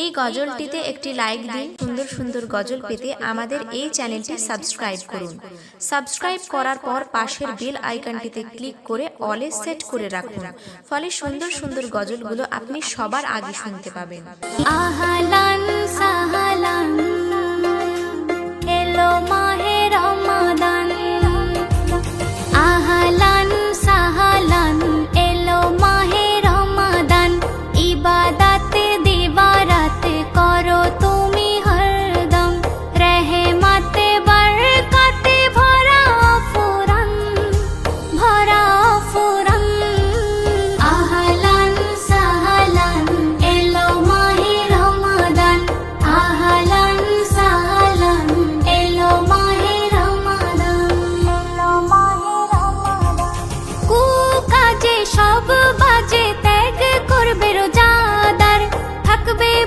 এই গজলটিতে একটি লাইক দিন। সুন্দর সুন্দর গজল পেতে আমাদের এই চ্যানেলটি সাবস্ক্রাইব করুন। সাবস্ক্রাইব করার পর পাশের বেল আইকনটিতে ক্লিক করে অলে সেট করে রাখুন। ফলে সুন্দর সুন্দর গজলগুলো আপনি সবার আগে শুনতে পাবেন। আহালান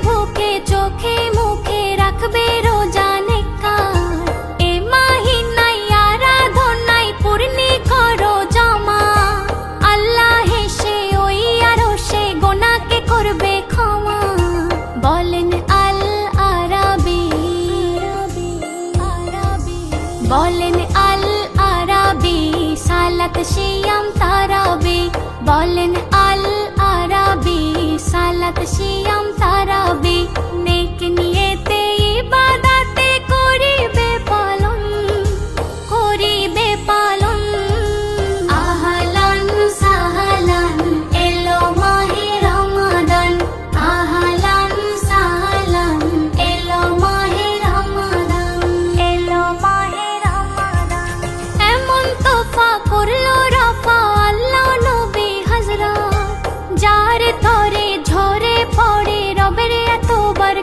ভুকে চোখে, মুখে রাখবে রোজা বলেন, আল আরাবি। বলেন, আল আরাবি, সালাত শিয়াম তারাবি। বলেন, আল আরাবি, সালাত শিয়াম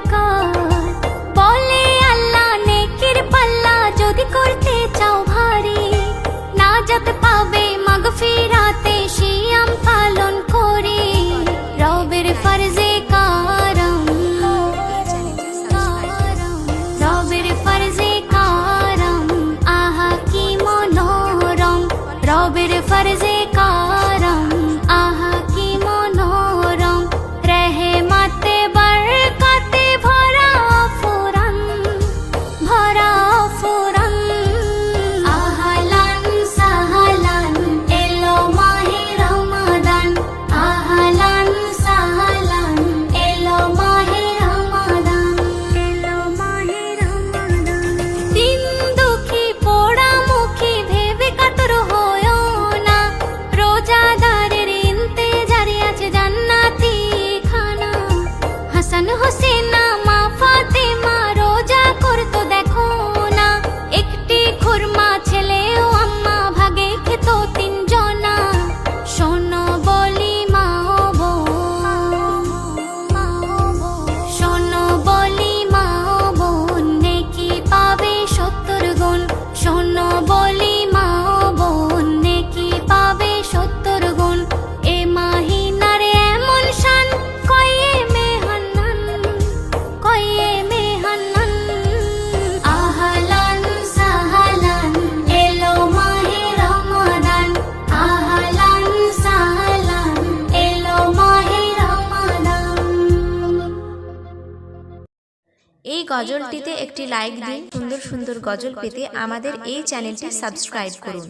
বরকত বলে আল্লাহ নেকির পাল্লা যদি করতে চাও ভারী নাজাত পাবে মাগফিরাতে শিয়াম পালন করে। রবের ফরজে কি এই গজলটিতে একটি লাইক দিন, সুন্দর সুন্দর গজল পেতে আমাদের এই চ্যানেলটি সাবস্ক্রাইব করুন।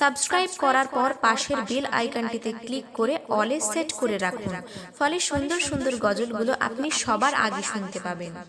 সাবস্ক্রাইব করার পর পাশের বেল আইকনটিতে ক্লিক করে অলে সেট করে রাখুন। ফলে সুন্দর সুন্দর গজলগুলো আপনি সবার আগে শুনতে পাবেন।